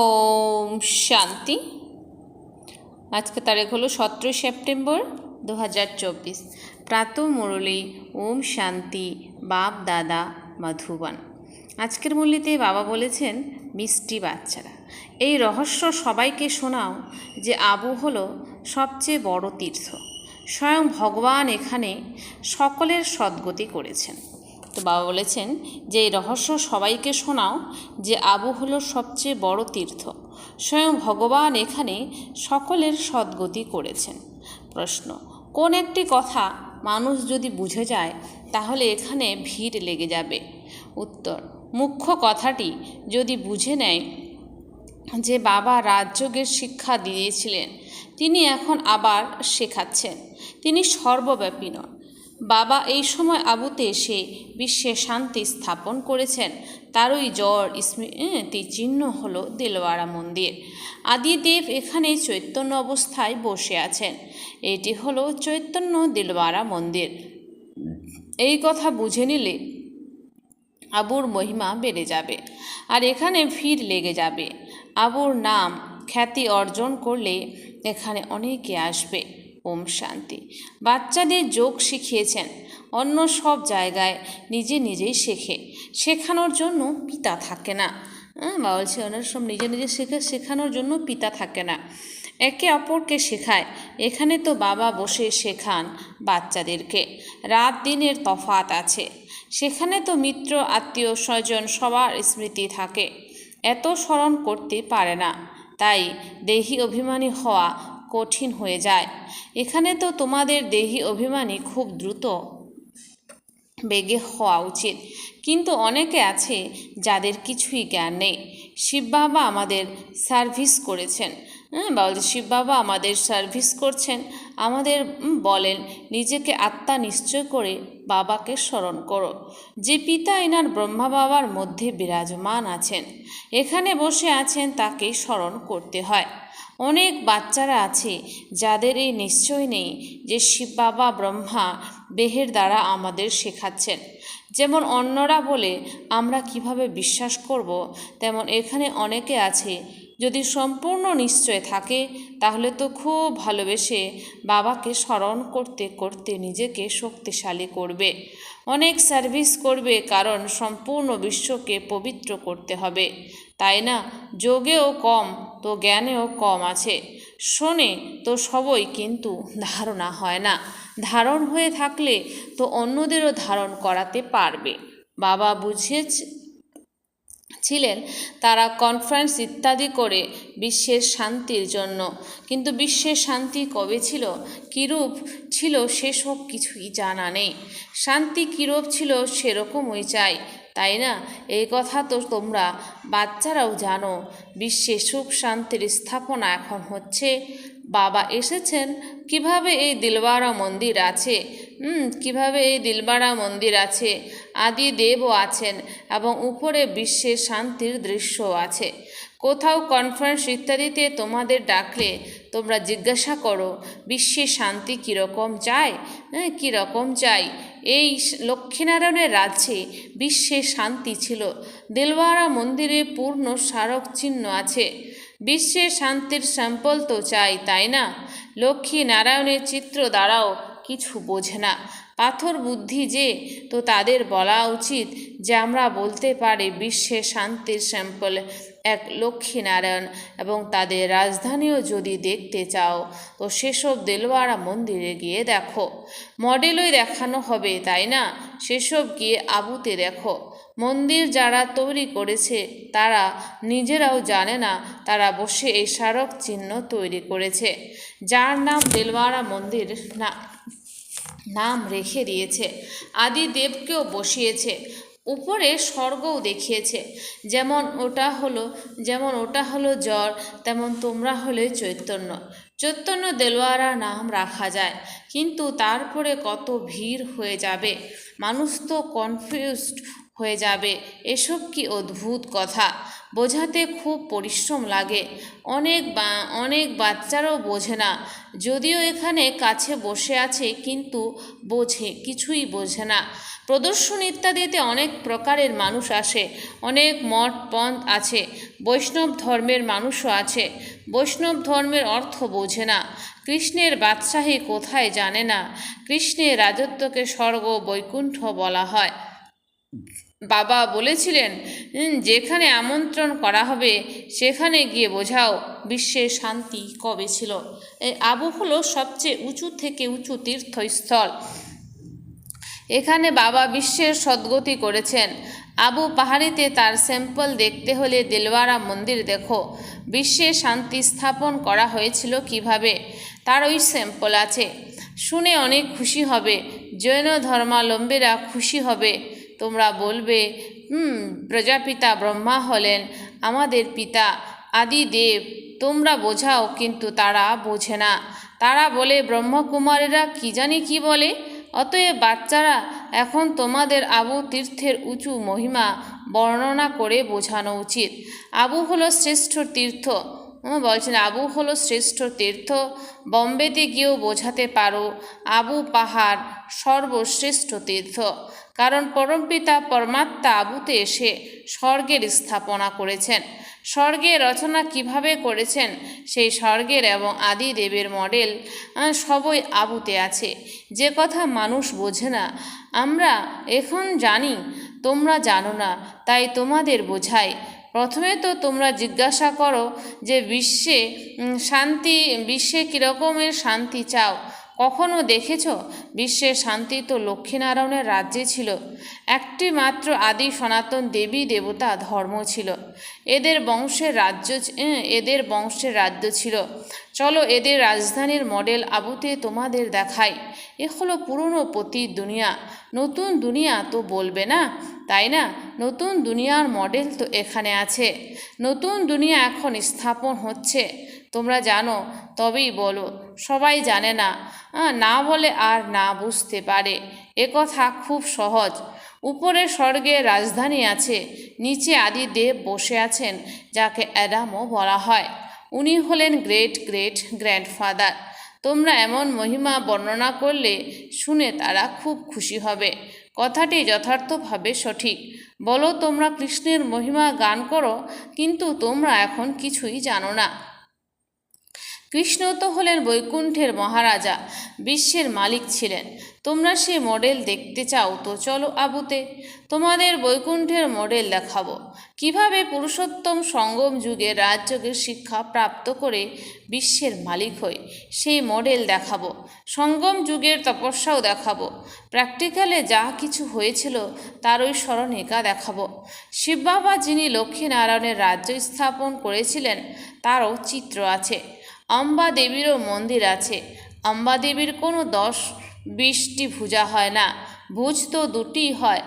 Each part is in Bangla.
ওম শান্তি। আজকে তারিখ হলো সতেরোই সেপ্টেম্বর দু হাজার চব্বিশ। প্রাত মুরলী, ওম শান্তি, বাপ দাদা, মধুবন। আজকের মূল্যতে বাবা বলেছেন, মিষ্টি বাচ্চারা। এই রহস্য সবাইকে শোনাও যে আবু হলো সবচেয়ে বড় তীর্থ। স্বয়ং ভগবান এখানে সকলের সদ্গতি করেছেন। তো বাবা বলেছেন যে এই রহস্য সবাইকে শোনাও যে আবু হলো সবচেয়ে বড় তীর্থ। স্বয়ং ভগবান এখানে সকলের সদ্গতি করেছেন। প্রশ্ন, কোন একটি কথা মানুষ যদি বুঝে যায়, তাহলে এখানে ভিড় লেগে যাবে? উত্তর, মুখ্য কথাটি যদি বুঝে নেয় যে বাবা রাজযোগের শিক্ষা দিয়েছিলেন, তিনি এখন আবার শেখাচ্ছেন। তিনি সর্বব্যাপী নন। বাবা এই সময় আবুতে এসে বিশ্বে শান্তি স্থাপন করেছেন। তারই জ্বর স্মৃতি চিহ্ন হল দেলওয়ারা মন্দির। আদিদেব এখানে চৈতন্য অবস্থায় বসে আছেন। এটি হলো চৈতন্য দিলওয়ারা মন্দির। এই কথা বুঝে নিলে আবুর মহিমা বেড়ে যাবে আর এখানে ভিড় লেগে যাবে। আবুর নাম খ্যাতি অর্জন করলে এখানে অনেকে আসবে। ওম শান্তি। বাচ্চাদের যোগ শিখিয়েছেন। অন্য সব জায়গায় নিজে নিজেই শেখে। শেখানোর জন্য পিতা থাকে না। হ্যাঁ বাবা বলছে অন্য সব নিজে নিজে শেখে, শেখানোর জন্য পিতা থাকে না। একে অপরকে শেখায়। এখানে তো বাবা বসে শেখান বাচ্চাদেরকে। রাত দিনের তফাত আছে। সেখানে তো মিত্র, আত্মীয়, স্বজন, সবার স্মৃতি থাকে। এত স্মরণ করতে পারে না। তাই দেহি অভিমানী হওয়া কঠিন হয়ে যায়। এখানে তো তোমাদের দেহি অভিমানী খুব দ্রুত বেগে হওয়া উচিত। কিন্তু অনেকে আছে যাদের কিছুই জ্ঞান নেই। শিব বাবা আমাদের সার্ভিস করেছেন। হ্যাঁ শিব বাবা আমাদের সার্ভিস করছেন। আমাদের বলেন, নিজেকে আত্মা নিশ্চয় করে বাবাকে স্মরণ করো। যে পিতা এনার ব্রহ্মা বাবার মধ্যে বিরাজমান আছেন। এখানে বসে আছেন তাকে স্মরণ করতে হয়। অনেক বাচ্চারা আছে যাদের এই নিশ্চয় নেই যে শিব বাবা, ব্রহ্মা, বেহের দ্বারা আমাদের শেখাচ্ছেন। যেমন অন্যরা বলে, আমরা কীভাবে বিশ্বাস করব? তেমন এখানে অনেকে আছে যদি সম্পূর্ণ নিশ্চয় থাকে, তাহলে তো খুব ভালোবেসে বাবাকে স্মরণ করতে করতে নিজেকে শক্তিশালী করবে। অনেক সার্ভিস করবে কারণ সম্পূর্ণ বিশ্বকে পবিত্র করতে হবে। তাই না? যোগেও কম, তো জ্ঞানেও কম আছে। শোনে, তো সবই কিন্তু ধারণা হয় না। ধারণ হয়ে থাকলে তো অন্যদেরও ধারণ করাতে পারবে। বাবা বুঝিয়েছে ছিলেন তারা কনফারেন্স ইত্যাদি করে বিশ্বের শান্তির জন্য। কিন্তু বিশ্বের শান্তি কবে ছিল? কীরূপ ছিল সেসব কিছুই জানা নেই। শান্তি কীরূপ ছিল সেরকমই চাই। তাই না? এই কথা তো তোমরা বাচ্চারাও জানো। বিশ্বে সুখ শান্তির স্থাপনা এখন হচ্ছে, বাবা এসেছেন, কীভাবে এই দিলবাড়া মন্দির আছে? কীভাবে এই দিলবাড়া মন্দির আছে? আদি দেবও আছেন এবং উপরে বিশ্বে শান্তির দৃশ্য আছে। কোথাও কনফারেন্স ইত্যাদিতে তোমাদের ডাকলে তোমরা জিজ্ঞাসা করো, বিশ্বে শান্তি কীরকম চাই হ্যাঁ কীরকম চাই এই লক্ষ্মীনারায়ণের রাজ্যে বিশ্বে শান্তি ছিল। দেলওয়ারা মন্দিরে পূর্ণ স্মারক চিহ্ন আছে। বিশ্বে শান্তির স্যাম্পল তো চাই, তাই না? লক্ষ্মী নারায়ণের চিত্র দ্বারাও কিছু বোঝে না। পাথর বুদ্ধি যে, তো তাদের বলা উচিত যে আমরা বলতে পারি বিশ্বে শান্তির স্যাম্পল। এক লক্ষ্মী নারায়ণ এবং তাদের রাজধানীও যদি দেখতে চাও, তো সেসব দেলওয়াড়া মন্দিরে গিয়ে দেখো। মডেলই দেখানো হবে, তাই না? সেসব গিয়ে আবুতে দেখো। মন্দির যারা তৈরি করেছে, তারা নিজেরাও জানে না, তারা বসে এই স্মারক চিহ্ন তৈরি করেছে। যার নাম দেলওয়ারা মন্দির না, নাম রেখে দিয়েছে। আদি দেবকেও বসিয়েছে। উপরে স্বর্গও দেখিয়েছে। যেমন ওটা হলো, যেমন ওটা হলো জ্বর, তেমন তোমরা হলে চৈতন্য। চৈতন্য দেলোয়ারা নাম রাখা যায়। কিন্তু তারপরে কত ভিড় হয়ে যাবে? মানুষ তো কনফিউজড হয়ে যাবে। এসব কি অদ্ভুত কথা? বোঝাতে খুব পরিশ্রম লাগে। অনেক বা, অনেক বাচ্চারাও বোঝে না। যদিও এখানে কাছে বসে আছে, কিন্তু বোঝে, কিছুই বোঝে না। প্রদর্শন ইত্যাদিতে অনেক প্রকারের মানুষ আসে। অনেক মঠ পন্থ আছে। বৈষ্ণব ধর্মের মানুষও আছে। বৈষ্ণব ধর্মের অর্থ বোঝে না। কৃষ্ণের বাদশাহী কোথায় জানে না। কৃষ্ণের রাজত্বকে স্বর্গ বৈকুণ্ঠ বলা হয়। বাবা বলেছিলেন যেখানে আমন্ত্রণ করা হবে, সেখানে গিয়ে বোঝাও, বিশ্বের শান্তি কবে ছিল। আবু হলো সবচেয়ে উঁচু থেকে উঁচু তীর্থস্থল। এখানে বাবা বিশ্বের সদ্গতি করেছেন। আবু পাহাড়িতে তার স্যাম্পল দেখতে হলে দিলওয়ারা মন্দির দেখো। বিশ্বে শান্তি স্থাপন করা হয়েছিল কীভাবে? তার ওই স্যাম্পল আছে। শুনে অনেক খুশি হবে। জৈন ধর্মাবলম্বীরা খুশি হবে। তোমরা বলবে, হুম, প্রজাপিতা ব্রহ্মা হলেন আমাদের পিতা আদি দেব তোমরা বোঝাও, কিন্তু তারা বোঝে না। তারা বলে, ব্রহ্মকুমারীরা কি জানি কি বলে? অতএব বাচ্চারা, এখন তোমাদের আবু তীর্থের উঁচু মহিমা বর্ণনা করে বোঝানো উচিত। আবু হলো শ্রেষ্ঠ তীর্থ। বলছেন, আবু হলো শ্রেষ্ঠ তীর্থ। বম্বেতে গিয়েও বোঝাতে পারো, আবু পাহাড় সর্বশ্রেষ্ঠ তীর্থ। কারণ পরমপিতা পরমাত্মা আবুতে এসে স্বর্গের স্থাপনা করেছেন। স্বর্গের রচনা কীভাবে করেছেন, সেই স্বর্গের এবং আদি দেবের মডেল সবই আবুতে আছে। যে কথা মানুষ বোঝে না, আমরা এখন জানি, তোমরা জানো না, তাই তোমাদের বোঝাই। প্রথমে তো তোমরা জিজ্ঞাসা করো যে বিশ্বে শান্তি, বিশ্বে কীরকমের শান্তি চাও? কখনো দেখেছ? বিশ্বের শান্তি তো লক্ষ্মীনারায়ণের রাজ্যে ছিল। একটি মাত্র আদি সনাতন দেবী দেবতা ধর্ম ছিল। এদের বংশের রাজ্য এদের বংশের রাজ্য ছিল। চলো এদের রাজধানীর মডেল আবুতে তোমাদের দেখাই। এ হলো পুরনো পতির দুনিয়া। নতুন দুনিয়া তো বলবে না, তাই না? নতুন দুনিয়ার মডেল তো এখানে আছে। নতুন দুনিয়া এখন স্থাপন হচ্ছে। তোমরা জানো, তবেই বলো, সবাই জানে না। না বলে আর না বুঝতে পারে। এ কথা খুব সহজ। উপরে স্বর্গে রাজধানী আছে, নিচে আদি দেব বসে আছেন, যাকে অ্যাডামও বলা হয়। উনি হলেন গ্রেট গ্রেট গ্র্যান্ডফাদার। তোমরা এমন মহিমা বর্ণনা করলে শুনে তারা খুব খুশি হবে। কথাটি যথার্থভাবে সঠিক। বলো, তোমরা কৃষ্ণের মহিমা গান করো, কিন্তু তোমরা এখন কিছুই জানো না। কৃষ্ণ তো হলেন বৈকুণ্ঠের মহারাজা, বিশ্বের মালিক ছিলেন। তোমরা সে মডেল দেখতে চাও তো চলো আবুতে। তোমাদের বৈকুণ্ঠের মডেল দেখাবো। কীভাবে পুরুষোত্তম সঙ্গম যুগে রাজযোগের শিক্ষা প্রাপ্ত করে বিশ্বের মালিক হই, সেই মডেল দেখাবো। সঙ্গম যুগের তপস্যাও দেখাবো। প্র্যাকটিক্যালে যা কিছু হয়েছিল তার ওই স্মরণিকা দেখাবো। শিব বাবা যিনি লক্ষ্মীনারায়ণের রাজ্য স্থাপন করেছিলেন, তারও চিত্র আছে। অম্বা দেবীরও মন্দির আছে। অম্বা দেবীর কোনো দশ বিশটি ভুজা হয় না। ভুজ তো দুটিই হয়।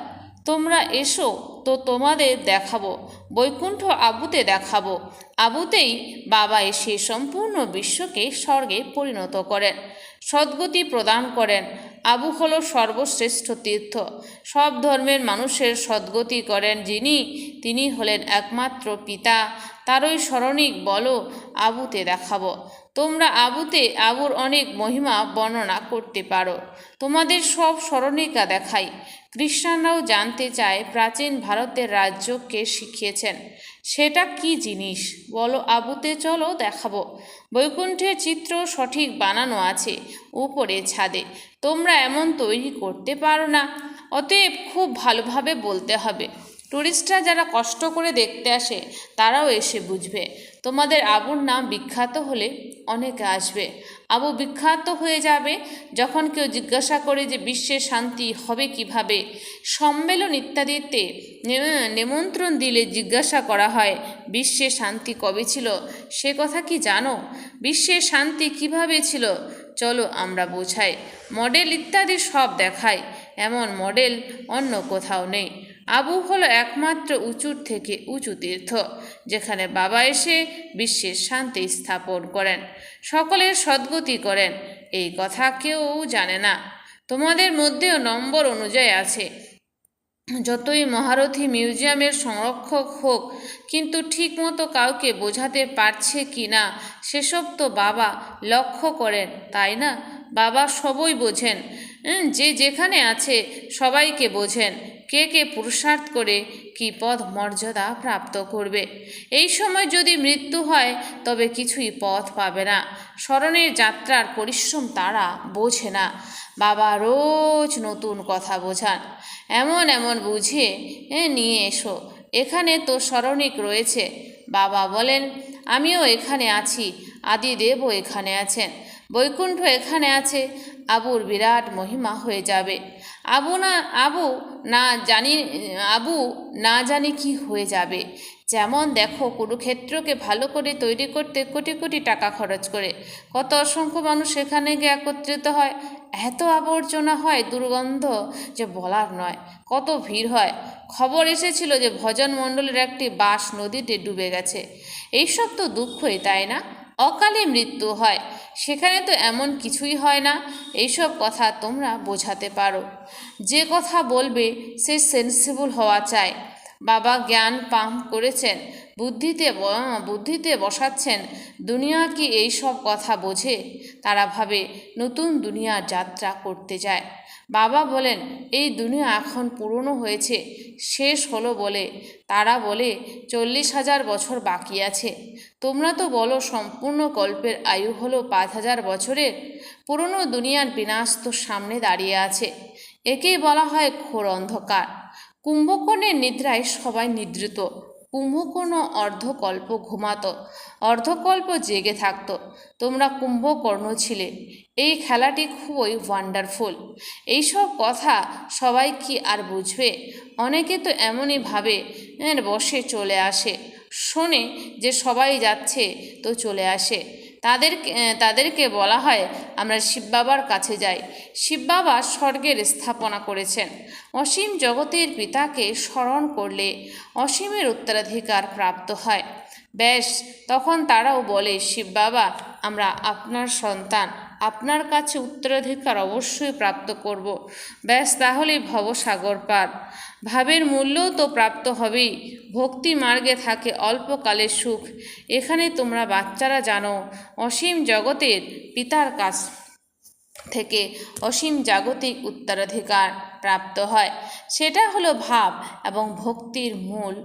তোমরা এসো, তো তোমাদের দেখাবো। বৈকুণ্ঠ আবুতে দেখাবো। আবুতেই বাবা এসে সম্পূর্ণ বিশ্বকে স্বর্গে পরিণত করেন। সদ্গতি প্রদান করেন। আবু হলো সর্বশ্রেষ্ঠ তীর্থ। সব ধর্মের মানুষের সদ্গতি করেন যিনি, তিনি হলেন একমাত্র পিতা। তারই স্মরণিক বলো আবুতে দেখাবো। তোমরা আবুতে আবুর অনেক মহিমা বর্ণনা করতে পারো। তোমাদের সব স্মরণিকা দেখাই। খ্রিস্টানরাও জানতে চায় প্রাচীন ভারতের রাজ্যকে শিখিয়েছেন। সেটা কি জিনিস? বলো, আবুতে চলো, দেখাবো। বৈকুণ্ঠের চিত্র সঠিক বানানো আছে উপরে ছাদে। তোমরা এমন তৈরি করতে পারো না। অতএব খুব ভালোভাবে বলতে হবে। টুরিস্টরা যারা কষ্ট করে দেখতে আসে, তারাও এসে বুঝবে। তোমাদের আবুর নাম বিখ্যাত হলে অনেকে আসবে। আবু বিখ্যাত হয়ে যাবে যখন কেউ জিজ্ঞাসা করে যে বিশ্বের শান্তি হবে কীভাবে। সম্মেলন ইত্যাদিতে নিমন্ত্রণ দিলে জিজ্ঞাসা করা হয়, বিশ্বে শান্তি কবে ছিল? সে কথা কি জানো? বিশ্বের শান্তি কীভাবে ছিল? চলো আমরা বোঝাই। মডেল ইত্যাদি সব দেখায়। এমন মডেল অন্য কোথাও নেই। আবু হলো একমাত্র উঁচুর থেকে উঁচু তীর্থ, যেখানে বাবা এসে বিশ্বের শান্তি স্থাপন করেন, সকলের সদ্গতি করেন। এই কথা কেউ জানে না। তোমাদের মধ্যেও নম্বর অনুযায়ী আছে। যতই মহারথী মিউজিয়ামের সংরক্ষক হোক, কিন্তু ঠিকমতো কাউকে বোঝাতে পারছে কি না, সেসব তো বাবা লক্ষ্য করেন, তাই না? বাবা সবই বোঝেন। যে যেখানে আছে সবাইকে বোঝেন কে কে পুরুষার্থ করে কি পদ মর্যাদা প্রাপ্ত করবে। এই সময় যদি মৃত্যু হয়, তবে কিছুই পথ পাবে না। স্মরণের যাত্রার পরিশ্রম তারা বোঝে না। বাবা রোজ নতুন কথা বোঝান। এমন এমন বুঝে নিয়ে এসো। এখানে তো স্মরণিক রয়েছে। বাবা বলেন, আমিও এখানে আছি। আদিদেবও এখানে আছেন। বৈকুণ্ঠ এখানে আছে। আবুর বিরাট মহিমা হয়ে যাবে। আবু না আবু না জানি, আবু না জানি কি হয়ে যাবে। যেমন দেখো, কুরুক্ষেত্রকে ভালো করে তৈরি করতে কোটি কোটি টাকা খরচ করে। কত অসংখ্য মানুষ সেখানে গিয়ে একত্রিত হয়। এত আবর্জনা হয়, দুর্গন্ধ যে বলার নয়। কত ভিড় হয়। খবর এসেছিল যে ভজন মণ্ডলের একটি বাস নদীতে ডুবে গেছে। এইসব তো দুঃখই, তাই না? অকালে মৃত্যু হয়। সেখানে তো এমন কিছুই হয় না, এইসব কথা তোমরা বোঝাতে পারো। যে কথা বলবে সে সেন্সিবল হওয়া চাই। বাবা জ্ঞান পাম করেছেন, বুদ্ধিতে বুদ্ধিতে বসাচ্ছেন, দুনিয়া কি এই সব কথা বোঝে? তারা ভাবে, নতুন দুনিয়ার যাত্রা করতে যায়। বাবা বলেন, এই দুনিয়া এখন পুরনো হয়েছে, শেষ হলো বলে। তারা বলে, চল্লিশ হাজার বছর বাকি আছে। তোমরা তো বলো সম্পূর্ণ কল্পের আয়ু হলো পাঁচ হাজার বছরের। পুরনো দুনিয়ার বিনাশ তো সামনে দাঁড়িয়ে আছে। একেই বলা হয় ঘোর অন্ধকার। কুম্ভকর্ণের নিদ্রায় সবাই নিদ্রিত। কুম্ভকর্ণ অর্ধকল্প ঘুমাত, অর্ধকল্প জেগে থাকত। তোমরা কুম্ভকর্ণ ছিলে। এই খেলাটি খুবই ওয়ান্ডারফুল এইসব কথা সবাই কি আর বুঝবে? অনেকে তো এমনই ভাবে বসে চলে আসে। শোনে যে সবাই যাচ্ছে তো চলে আসে। তাদের তাদেরকে বলা হয়, আমরা শিব বাবার কাছে যাই। শিব বাবা স্বর্গের স্থাপনা করেছেন। অসীম জগতের পিতাকে স্মরণ করলে অসীমের উত্তরাধিকার প্রাপ্ত হয়। ব্যাস তখন তারাও বলে, শিব বাবা, আমরা আপনার সন্তান। আপনার কাছে উত্তরাধিকার অবশ্যই প্রাপ্ত করব। ব্যাস, তাহলেই ভবসাগর পার। ভাবের মূল্যও তো প্রাপ্ত হবেই। ভক্তি মার্গে থাকে অল্পকালের সুখ। এখানে তোমরা বাচ্চারা জানো, অসীম জগতের পিতার কাছ থেকে অসীম জাগতিক উত্তরাধিকার প্রাপ্ত হয়। সেটা হলো ভাব এবং ভক্তির মূল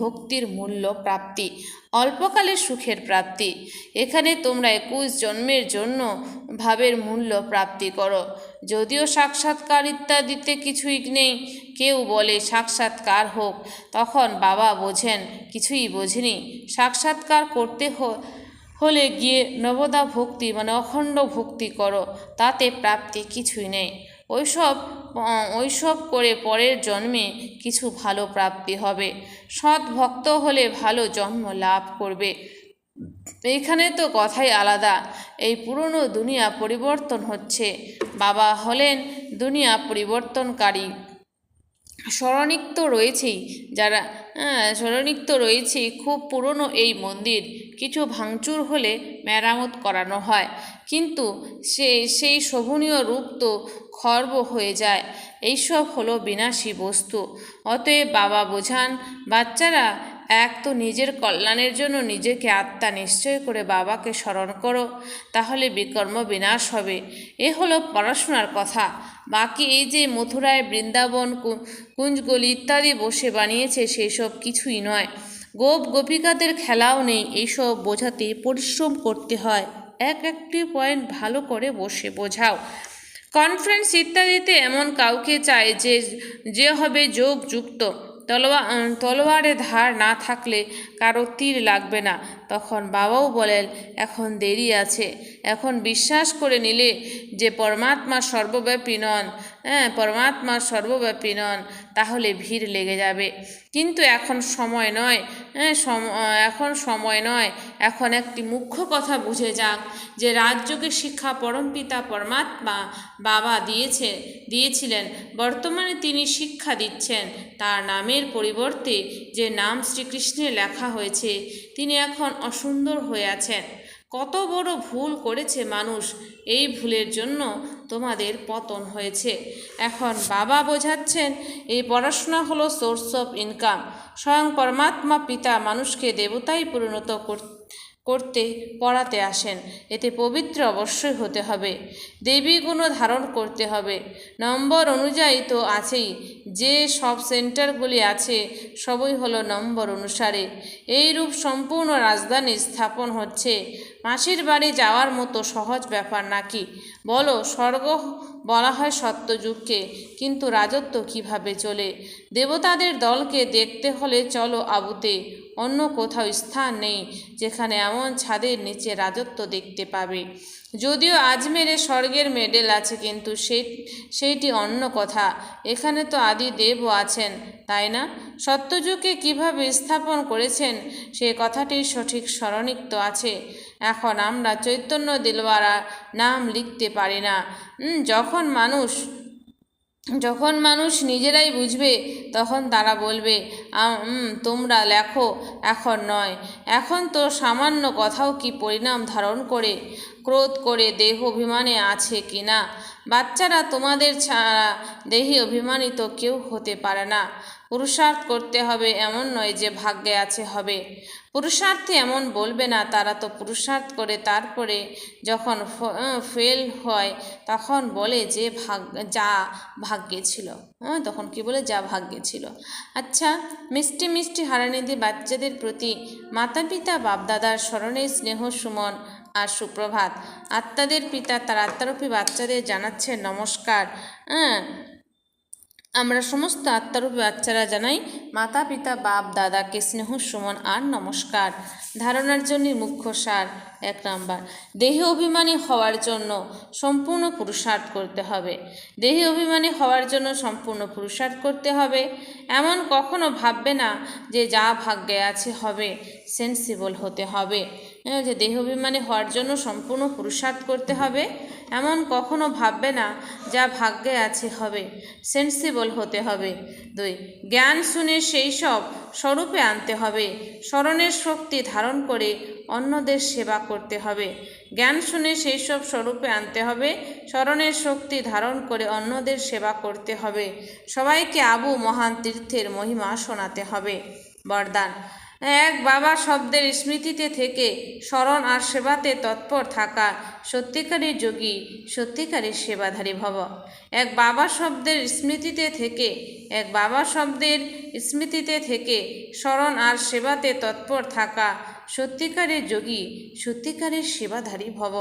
ভক্তির মূল্য প্রাপ্তি অল্পকালের সুখের প্রাপ্তি। এখানে তোমরা একুশ জন্মের জন্য ভাবের মূল্য প্রাপ্তি করো। যদিও সাক্ষাৎকার ইত্যাদিতে কিছুই নেই, কেউ বলে সাক্ষাৎকার হোক, তখন বাবা বোঝেন, কিছুই বোঝেনি। সাক্ষাৎকার করতে হয় হলে গিয়ে নবদা ভক্তি মানে অখণ্ড ভক্তি করো, তাতে প্রাপ্তি কিছুই নেই। ওইসব ওইসব করে পরের জন্মে কিছু ভালো প্রাপ্তি হবে। সৎ ভক্ত হলে ভালো জন্ম লাভ করবে। এইখানে তো কথাই আলাদা। এই পুরনো দুনিয়া পরিবর্তন হচ্ছে। বাবা হলেন দুনিয়া পরিবর্তনকারী। স্মরণিক তো রয়েছেই যারা হ্যাঁ স্মরণিক তো রয়েছেই খুব পুরনো এই মন্দির। কিছু ভাঙচুর হলে মেরামত করানো হয়। কিন্তু সে, সেই শোভনীয় রূপ তো খর্ব হয়ে যায়। এইসব হলো বিনাশী বস্তু। অতএব বাবা বোঝান, বাচ্চারা এক তো নিজের কল্যাণের জন্য নিজেকে আত্মা নিশ্চয় করে বাবাকে স্মরণ করো, তাহলে বিকর্ম বিনাশ হবে। এ হলো পড়াশোনার কথা। বাকি এই যে মথুরায় বৃন্দাবন কুঞ্জগলি ইত্যাদি বসে বানিয়েছে, সেসব কিছুই নয়। গোপ গোপিকাদের খেলাও নেই, এইসব বোঝাতে পরিশ্রম করতে হয়। এক একটি পয়েন্ট ভালো করে বসে বোঝাও। কনফারেন্স ইত্যাদিতে এমন কাউকে চায় যে যে হবে যোগ যুক্ত তলোয়া তলোয়ারে ধার না থাকলে কারও তীর লাগবে না। তখন বাবাও বলেন, এখন দেরি আছে। এখন বিশ্বাস করে নিলে যে পরমাত্মা সর্বব্যাপী নন। হ্যাঁ পরমাত্মা সর্বব্যাপী নন। তাহলে ভিড় লেগে যাবে। কিন্তু এখন সময় নয় হ্যাঁ এখন সময় নয়। এখন একটি মুখ্য কথা বুঝে যাক, যে রাজযোগের শিক্ষা পরমপিতা পরমাত্মা বাবা দিয়েছে, দিয়েছিলেন, বর্তমানে তিনি শিক্ষা দিচ্ছেন। তার নামের পরিবর্তে যে নাম শ্রীকৃষ্ণের লেখা হয়েছে, তিনি এখন অসুন্দর হয়ে আছেন। কত বড় ভুল করেছে মানুষ, এই ভুলের জন্য তোমাদের পতন হয়েছে। এখন বাবা বোঝাচ্ছেন, এই পড়াশোনা হলো সোর্স অফ ইনকাম স্বয়ং পরমাত্মা পিতা মানুষকে দেবতায় পরিণত কর- করতে, পড়াতে আসেন। এতে পবিত্র অবশ্যই হতে হবে। দেবী গুণ ধারণ করতে হবে। নম্বর অনুযায়ী তো আছেই। যে সব সেন্টারগুলি আছে, সবই হলো নম্বর অনুসারে। এই রূপ সম্পূর্ণ রাজধানী স্থাপন হচ্ছে। মাসির বাড়ি যাওয়ার মতো সহজ ব্যাপার নাকি? বলো, স্বর্গ বলা হয় সত্যযুগকে, কিন্তু রাজত্ব কীভাবে চলে? দেবতাদের দলকে দেখতে হলে চলো আবুতে। অন্য কোথাও স্থান নেই যেখানে এমন ছাদের নিচে রাজত্ব দেখতে পাবে। যদিও আজমেরে স্বর্গের মেডেল আছে, কিন্তু সেই, সেইটি অন্য কথা। এখানে তো আদি দেবও আছেন, তাই না? সত্যযুগকে কীভাবে স্থাপন করেছেন, সে কথাটির সঠিক স্মরণিক্ত আছে। এখন আমরা চৈতন্য দিলওয়ারা নাম লিখতে পারি না। যখন মানুষ যখন মানুষ নিজেরাই বুঝবে, তখন তারা বলবে তোমরা লেখো, এখন নয়। এখন তো সামান্য কথাও কি পরিণাম ধারণ করে, ক্রোধ করে দেহ অভিমানে আছে কি না? বাচ্চারা তোমাদের ছাড়া দেহি অভিমানিত কেউ হতে পারে না। পুরুষার্থ করতে হবে এমন নয় যে ভাগ্যে আছে হবে। পুরুষার্থে এমন বলবে না, তারা তো পুরুষার্থ করে তারপরে যখন ফেল হয়, তখন বলে যে ভাগ, যা ভাগ্যে ছিল। হ্যাঁ তখন কি বলে? যা ভাগ্যে ছিল। আচ্ছা মিষ্টি মিষ্টি হারানিধি বাচ্চাদের প্রতি মাতা পিতা বাপদাদার স্মরণে স্নেহ সুমন আর সুপ্রভাত। আত্মাদের পিতা তার আত্মারূপী বাচ্চাদের জানাচ্ছে নমস্কার। হ্যাঁ আমরা সমস্ত আত্মারূপী বাচ্চারা জানাই মাতা, পিতা, বাপ দাদাকে স্নেহ, সুমন আর নমস্কার। ধারণার জন্য মুখ্য সার এক নাম্বার। দেহে অভিমানী হওয়ার জন্য সম্পূর্ণ পুরুষার্থ করতে হবে। দেহে অভিমানী হওয়ার জন্য সম্পূর্ণ পুরুষার্থ করতে হবে। এমন কখনো ভাববে না যে যা ভাগ্যে আছে হবে সেন্সিবল হতে হবে। যে দেহ অভিমানী হওয়ার জন্য সম্পূর্ণ পুরুষার্থ করতে হবে, এমন কখনো ভাববে না, যা ভাগ্যে আছে হবে সেন্সিবল হতে হবে। দুই, জ্ঞান শুনে সেই সব স্বরূপে আনতে হবে, স্মরণের শক্তি ধারণ করে অন্যদের সেবা করতে হবে। জ্ঞান শুনে সেই সব স্বরূপে আনতে হবে, স্মরণের শক্তি ধারণ করে অন্যদের সেবা করতে হবে। সবাইকে আবু মহান তীর্থের মহিমা শোনাতে হবে। বরদান। এক বাবা শব্দের স্মৃতিতে থেকে স্মরণ আর সেবাতে তৎপর থাকা সত্যিকারের যোগী, সত্যিকারের সেবাধারী ভব। এক বাবা শব্দের স্মৃতিতে থেকে, এক বাবা শব্দের স্মৃতিতে থেকে স্মরণ আর সেবাতে তৎপর থাকা সত্যিকারের যোগী, সত্যিকারের সেবাধারী ভব।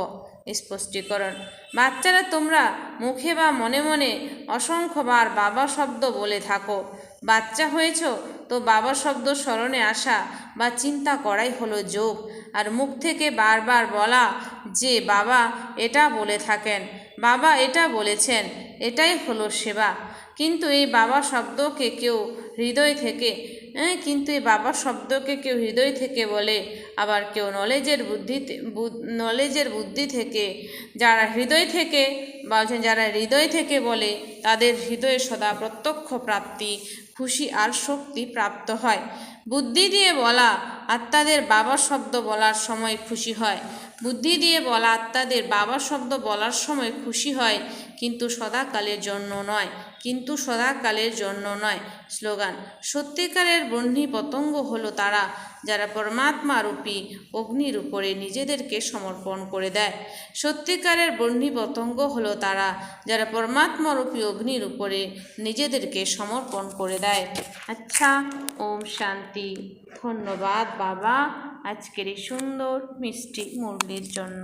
স্পষ্টীকরণ। বাচ্চারা তোমরা মুখে বা মনে মনে অসংখ্যবার বাবা শব্দ বলে থাকো। বাচ্চা হয়েছ তো বাবা শব্দ স্মরণে আসা বা চিন্তা করাই হলো যোগ। আর মুখ থেকে বারবার বলা যে, বাবা, এটা বলে থাকেন। বাবা, এটা বলেছেন। এটাই হলো সেবা। কিন্তু এই বাবা শব্দকে কেউ হৃদয় থেকে হ্যাঁ কিন্তু এই বাবা শব্দকে কেউ হৃদয় থেকে বলে, আবার কেউ নলেজের বুদ্ধিতে নলেজের বুদ্ধি থেকে। যারা হৃদয় থেকে, বলছেন যারা হৃদয় থেকে বলে, তাদের হৃদয়ে সদা প্রত্যক্ষ প্রাপ্তি, খুশি আর শক্তি প্রাপ্ত হয়। বুদ্ধি দিয়ে বলা, আত্মাদের বাবা শব্দ বলার সময় খুশি হয়। বুদ্ধি দিয়ে বলা, আত্মাদের বাবা শব্দ বলার সময় খুশি হয়, কিন্তু সদাকালের জন্য নয়। কিন্তু সদাকালের জন্য নয়। স্লোগান, সত্যিকারের বহ্নি পতঙ্গ হলো তারা, যারা পরমাত্মা রূপী অগ্নির উপরে নিজেদেরকে সমর্পণ করে দেয়। সত্যিকারের বহ্নি পতঙ্গ হলো তারা, যারা পরমাত্মা রূপী অগ্নির উপরে নিজেদেরকে সমর্পণ করে দেয়। আচ্ছা ওম শান্তি। ধন্যবাদ বাবা আজকের এই সুন্দর মিষ্টি মুরলির জন্য।